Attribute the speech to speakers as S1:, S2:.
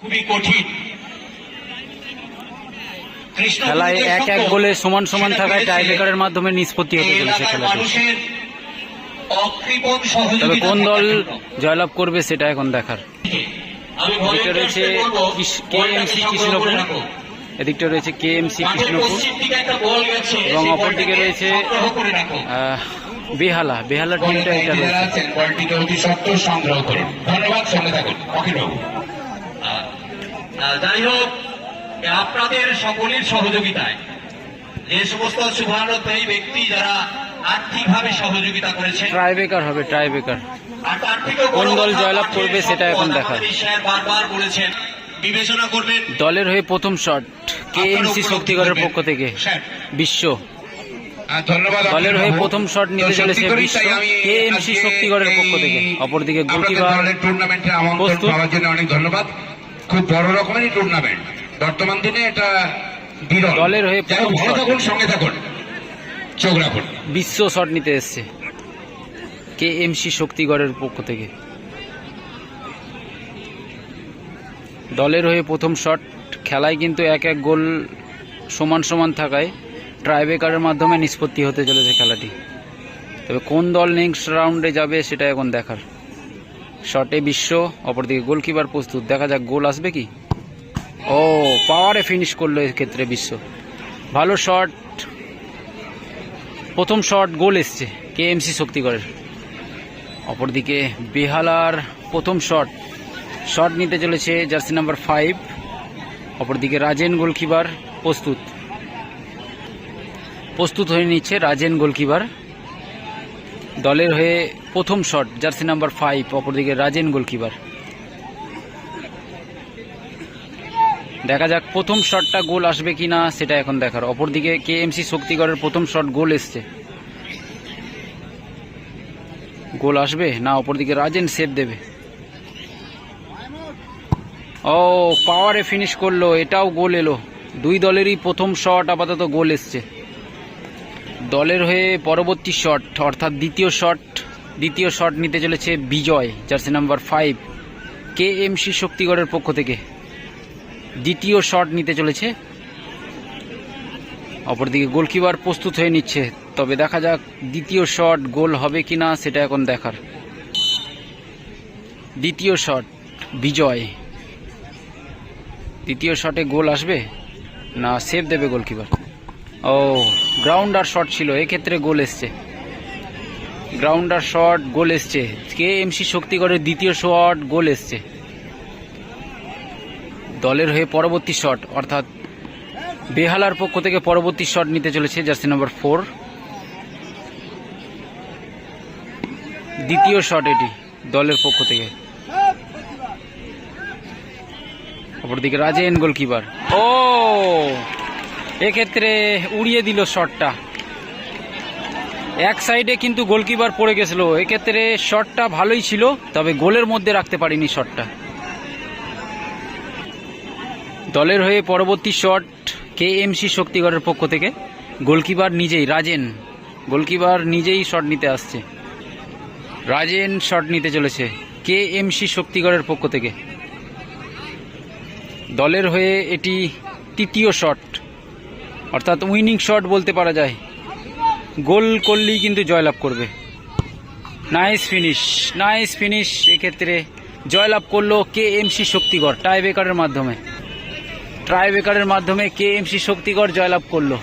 S1: খুবই কঠিন।
S2: খেলায় এক এক গোলে সমান সমান থাকায় টাইব্রেকারের মাধ্যমে নিষ্পত্তি হতে চলেছে খেলাটি। তবে কোন দল জয়লাভ করবে সেটা এখন দেখার। এদিকটা রয়েছে কেএমসি কৃষ্ণপুর। এদিকটা রয়েছে কেএমসি কৃষ্ণপুর। এবং অপরদিকে রয়েছে বেহালা। বেহালার টিমটা এটা রয়েছে।
S1: যাই হোক আপনাদের সকলের সহযোগিতায় যে সমস্ত শুভানুধ্যায়ী ব্যক্তি যারা আর্থিকভাবে সহযোগিতা করেছেন
S2: ট্রাইবেকার হবে ট্রাইবেকার কোন দল জয়লাভ করবে সেটা এখন
S1: ঈশ্বর বারবার বলেছেন বিবেচনা করবেন।
S2: দলের হয়ে প্রথম শট কেএমসি শক্তিগড়ের পক্ষ থেকে? বিশ্ব। দলের হয়ে প্রথম শট নিতে চলেছে বিশ্ব।
S1: তাই আমি
S2: কেএমসি শক্তিগড়ের পক্ষ থেকে? অপরদিকে গোলকিপার
S1: টুর্নামেন্টে আমন্ত্রণ পাওয়ার জন্য অনেক ধন্যবাদ। খুব বড় রকমেরই টুর্নামেন্ট বর্তমান দিনে এটা বিরল।
S2: দলের হয়ে
S1: ভালো। থাকুন সঙ্গে থাকুন। চোখ রাখুন।
S2: বিশ্ব শট নিতে এসছে। কেএমসি শক্তিগড়ের পক্ষ থেকে। দলের হয়ে প্রথম শট খেলায় কিন্তু এক এক গোল সমান সমান থাকায় ট্রাইবেকারের মাধ্যমে নিষ্পত্তি হতে চলেছে খেলাটি। তবে কোন দল নেক্সট রাউন্ডে যাবে সেটা এখন দেখার। শটে বিশ্ব, অপরদিকে গোলকিপার প্রস্তুত। দেখা যাক গোল আসবে কি। ও, পাওয়ারে ফিনিশ করল এক্ষেত্রে বিশ্ব। ভালো শট প্রথম শট গোল এসছে কেএমসি শক্তিগড়ের। অপরদিকে বেহালার প্রথম শট শট নিতে চলেছে জার্সি নাম্বার ফাইভ অপরদিকে রাজেন গোলকিপার প্রস্তুত। প্রস্তুত হয়ে নিচ্ছে রাজেন গোলকিপার। দলের হয়ে প্রথম শট, জার্সি নাম্বার ফাইভ অপরদিকে রাজেন গোলকিপার। দেখা যাক প্রথম শটটা গোল আসবে কি না সেটা এখন দেখার। অপরদিকে কেএমসি শক্তিগড়ের প্রথম শট গোল এসছে। গোল আসবে না, অপরদিকে রাজেন সেভ দেবে। ও পাওয়ারে ফিনিশ করল, এটাও গোল এলো। দুই দলেরই প্রথম শট, আপাতত গোল এসছে। দলের হয়ে পরবর্তী শট অর্থাৎ দ্বিতীয় শট দ্বিতীয় শট নিতে চলেছে Bijoy jersey number five K M C শক্তিগড়ের পক্ষ থেকে। দ্বিতীয় শট নিতে চলেছে। অপরদিকে গোলকিপার প্রস্তুত হয়ে নিচ্ছে। তবে দেখা যাক দ্বিতীয় শট গোল হবে কি না সেটা এখন দেখার। দ্বিতীয় শট বিজয়। দ্বিতীয় শটে গোল আসবে না সেভ দেবে গোলকিপার ও গ্রাউন্ডার শট ছিল, এক্ষেত্রে গোল এসছে। গ্রাউন্ডার শট গোল এসছে। কে এমসি শক্তিগড়ের দ্বিতীয় শট গোল এসছে। দলের হয়ে পরবর্তী শট অর্থাৎ বেহালার পক্ষ থেকে পরবর্তী শট নিতে চলেছে জার্সি নম্বর ফোর দ্বিতীয় শট এটি, দলের পক্ষ থেকে। অপরদিকে রাজেন গোলকিপার ও! এক্ষেত্রে উড়িয়ে দিল শটটা এক সাইডে কিন্তু গোলকিপার পড়ে গেছিল। এক্ষেত্রে শটটা ভালোই ছিল, তবে গোলের মধ্যে রাখতে পারিনি শটটা দলের হয়ে পরবর্তী শট কে এমসি শক্তিগড়ের পক্ষ থেকে। গোলকিপার নিজেই, রাজেন। গোলকিপার নিজেই শট নিতে আসছে। রাজেন শট নিতে চলেছে কে এমসি শক্তিগড়ের পক্ষ থেকে। দলের হয়ে এটি তৃতীয় শট অর্থাৎ উইনিং শট বলতে পারা যায়। গোল করলেই কিন্তু জয়লাভ করবে। নাইস ফিনিশ নাইস ফিনিশ এক্ষেত্রে জয়লাভ করল কে এমসি শক্তিগড় টাই বেকারের মাধ্যমে। ট্রাই বেকারের মাধ্যমে কে এমসি শক্তিগড় জয়লাভ করল।